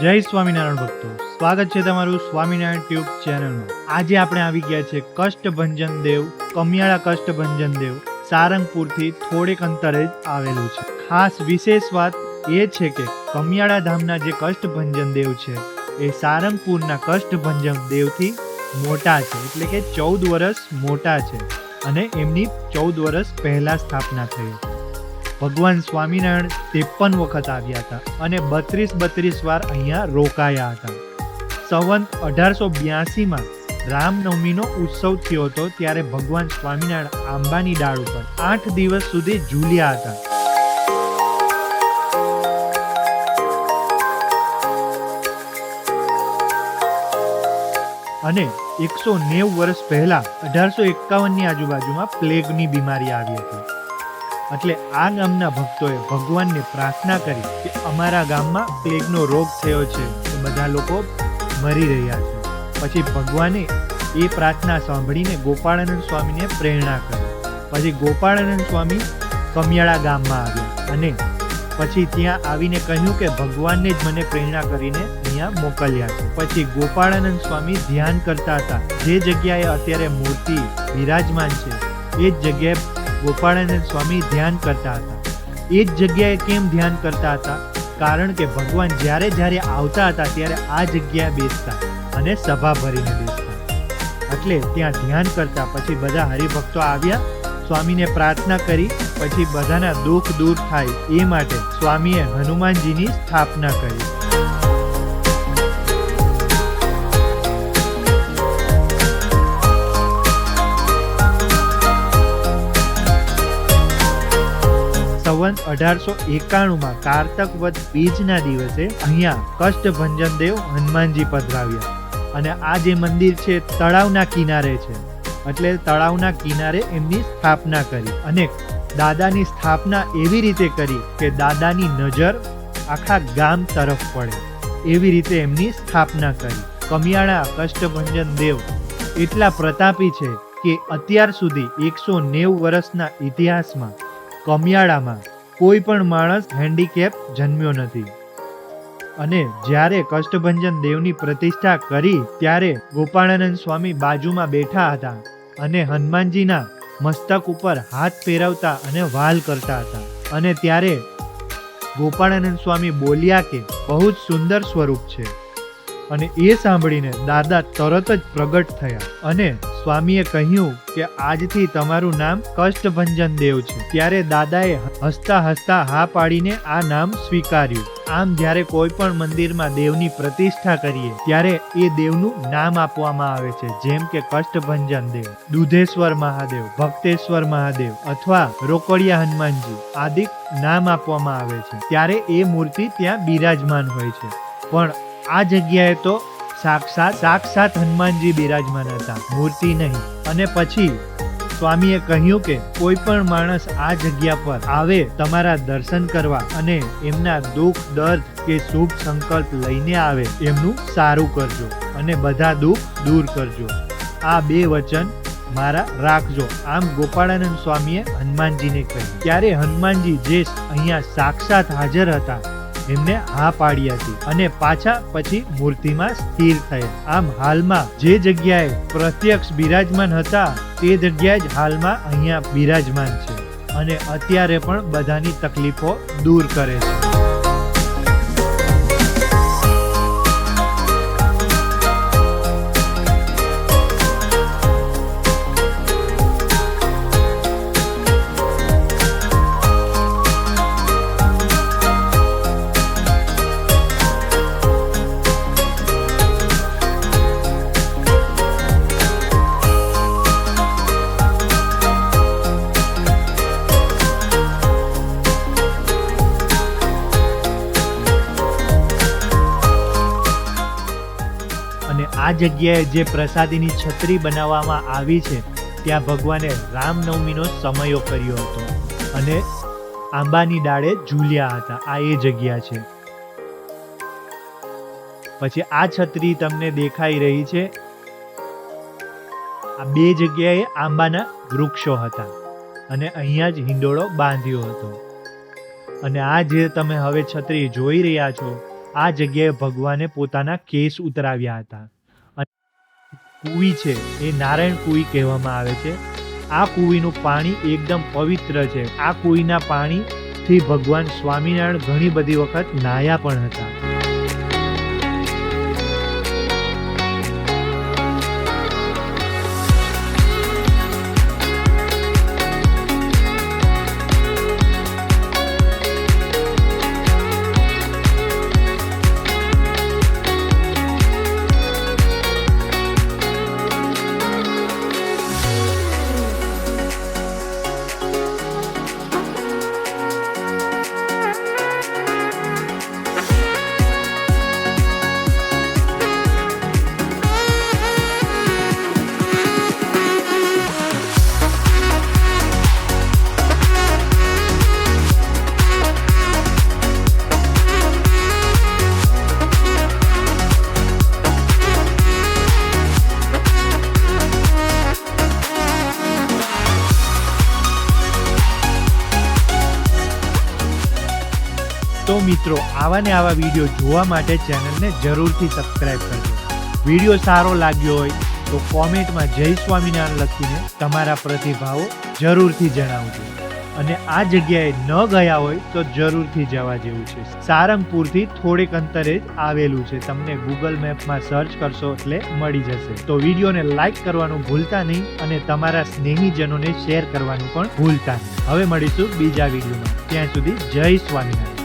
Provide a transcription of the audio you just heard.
જય સ્વામિનારાયણ ભક્તો. સ્વાગત છે તમારું સ્વામિનારાયણ ટ્યુબ ચેનલમાં. આજે આપણે આવી ગયા છે કષ્ટભંજન દેવ, કમિયાળા કષ્ટભંજન દેવ, સારંગપુરથી થોડેક અંતરે જ આવેલું છે. ખાસ વિશેષ વાત એ છે કે કમિયાળા ધામના જે કષ્ટભંજન દેવ છે, એ સારંગપુરના કષ્ટભંજન દેવથી મોટા છે. એટલે કે ચૌદ વર્ષ મોટા છે અને એમની ચૌદ વર્ષ પહેલા સ્થાપના થઈ. ભગવાન સ્વામિનારાયણ ત્રેપન વખત આવ્યા હતા અને બત્રીસ બત્રીસ વાર અહીંયા રોકાયા હતા. સંવંત અઢારસો બ્યાસીમાં રામનવમીનો ઉત્સવ થયો હતો ત્યારે ભગવાન સ્વામિનારાયણ આંબાની ડાળ ઉપર આઠ દિવસ સુધી ઝૂલ્યા હતા. અને એકસો નેવું વર્ષ પહેલા અઢારસો એકાવનની આજુબાજુમાં પ્લેગની બીમારી આવી હતી. એટલે આ ગામના ભક્તોએ ભગવાનને પ્રાર્થના કરી કે અમારા ગામમાં પ્લેગનો રોગ થયો છે. બધા લોકો મરી રહ્યા છે. પછી ભગવાને એ પ્રાર્થના સાંભળીને ગોપાળાનંદ સ્વામીને પ્રેરણા કરી. પછી ગોપાળાનંદ સ્વામી કમિયાળા ગામમાં આવ્યા અને પછી ત્યાં આવીને કહ્યું કે ભગવાનને જ મને પ્રેરણા કરીને અહીંયા મોકલ્યા છે. પછી ગોપાળાનંદ સ્વામી ધ્યાન કરતા હતા. જે જગ્યાએ અત્યારે મૂર્તિ બિરાજમાન છે એ જ જગ્યાએ ગોપાળાનંદ સ્વામી ધ્યાન કરતા હતા. એ જ જગ્યાએ કેમ ધ્યાન કરતા હતા? કારણ કે ભગવાન જ્યારે જ્યારે આવતા હતા ત્યારે આ જગ્યાએ બેસતા અને સભા ભરીને બેસતા. એટલે ત્યાં ધ્યાન કરતા પછી બધા હરિભક્તો આવ્યા, સ્વામીને પ્રાર્થના કરી, પછી બધાના દુઃખ દૂર થાય એ માટે સ્વામીએ હનુમાનજીની સ્થાપના કરી. સંવંત અઢારસો એકાણુંમાં કારતક વદ બીજના દિવસે અહીંયા કષ્ટભંજન દેવ હનુમાનજી પધરાવ્યા અને આ જે મંદિર છે તળાવના કિનારે છે. એટલે તળાવના કિનારે એમની સ્થાપના કરી અને દાદાની સ્થાપના એવી રીતે કરી કે દાદાની નજર આખા ગામ તરફ પડે. એવી રીતે એમની સ્થાપના કરી. કમિયાણા કષ્ટભંજન દેવ એટલા પ્રતાપી છે કે અત્યાર સુધી એકસો નેવું વર્ષના ઇતિહાસમાં કમિયાળામાં કોઈ પણ માણસ હેન્ડીકેપ જન્મ્યો નથી. અને જ્યારે કષ્ટભંજન દેવની પ્રતિષ્ઠા કરી ત્યારે ગોપાળાનંદ સ્વામી બાજુમાં બેઠા હતા અને હનુમાનજીના મસ્તક ઉપર હાથ ફેરવતા અને વાલ કરતા હતા. અને ત્યારે ગોપાળાનંદ સ્વામી બોલ્યા કે, બહુ જ સુંદર સ્વરૂપ છે. અને એ સાંભળીને દાદા તરત જ પ્રગટ થયા અને સ્વામીએ કહ્યું કે આજથી તમારું નામ કષ્ટભંજન દેવ છે. ત્યારે દાદાએ હસતા હસતા હા પાડીને આ નામ સ્વીકાર્યું. આમ જ્યારે કોઈ પણ મંદિરમાં દેવની પ્રતિષ્ઠા કરીએ, ત્યારે એ દેવનું નામ આપવામાં આવે છે, જેમ કે કષ્ટભંજન દેવ, દુધેશ્વર મહાદેવ, ભક્તેશ્વર મહાદેવ અથવા રોકડિયા હનુમાનજી આદિ નામ આપવામાં આવે છે. ત્યારે એ મૂર્તિ ત્યાં બિરાજમાન હોય છે. પણ આ જગ્યાએ તો સાક્ષાત સાક્ષાત હનુમાનજી બિરાજમાન હતા. મૂર્તિ નહીં. અને પછી સ્વામીએ કહ્યું કે કોઈ પણ માણસ આ જગ્યા પર આવે તમારા દર્શન કરવા અને એમના દુઃખ, દર્દ કે શુભ સંકલ્પ લઈને આવે એમનું સારું કરજો અને બધા દુઃખ દૂર કરજો. આ બે વચન મારા રાખજો. આમ ગોપાળાનંદ સ્વામીએ હનુમાનજીને કહ્યું. ત્યારે હનુમાનજી જે અહીંયા સાક્ષાત હાજર હતા એમને હા પાડી હતી અને પાછા પછી મૂર્તિમાં સ્થિર થયા. આમ હાલમાં જે જગ્યાએ પ્રત્યક્ષ બિરાજમાન હતા, તે જગ્યાએ જ હાલમાં અહીંયા બિરાજમાન છે અને અત્યારે પણ બધાની તકલીફો દૂર કરે છે. આ જગ્યાએ જે પ્રસાદીની છત્રી બનાવવામાં આવી છે, ત્યાં ભગવાને રામનવમીનો સમયો કર્યો હતો અને આંબાની ડાળે ઝૂલ્યા હતા. આ એ જગ્યા છે. પછી આ છત્રી તમને દેખાઈ રહી છે. આ બે જગ્યાએ આંબાના વૃક્ષો હતા અને અહીંયા જ હિંડોળો બાંધ્યો હતો. અને આ જે તમે હવે છત્રી જોઈ રહ્યા છો, આ જગ્યાએ ભગવાને પોતાના કેસ ઉતરાવ્યા હતા. કુવી છે એ નારાયણ કુવી કહેવામાં આવે છે. આ કુવીનું પાણી એકદમ પવિત્ર છે. આ કુવીના પાણીથી ભગવાન સ્વામિનારાયણ ઘણી બધી વખત નાયા પણ હતા. તો મિત્રો, આવા ને આવા વીડિયો જોવા માટે ચેનલને જરૂરથી સબસ્ક્રાઈબ કરજો. વીડિયો સારો લાગ્યો હોય તો કોમેન્ટમાં જય સ્વામિનારાયણ લખીને તમારા પ્રતિભાવો જરૂરથી જણાવજો. અને આ જગ્યાએ ન ગયા હોય તો જરૂરથી જવા જેવું છે. સારંગપુરથી થોડેક અંતરે જ આવેલું છે. તમને ગૂગલ મેપમાં સર્ચ કરશો એટલે મળી જશે. તો વિડીયોને લાઇક કરવાનું ભૂલતા નહીં અને તમારા સ્નેહીજનોને શેર કરવાનું પણ ભૂલતા નહીં. હવે મળીશું બીજા વિડીયોમાં ત્યાં સુધી જય સ્વામિનારાયણ.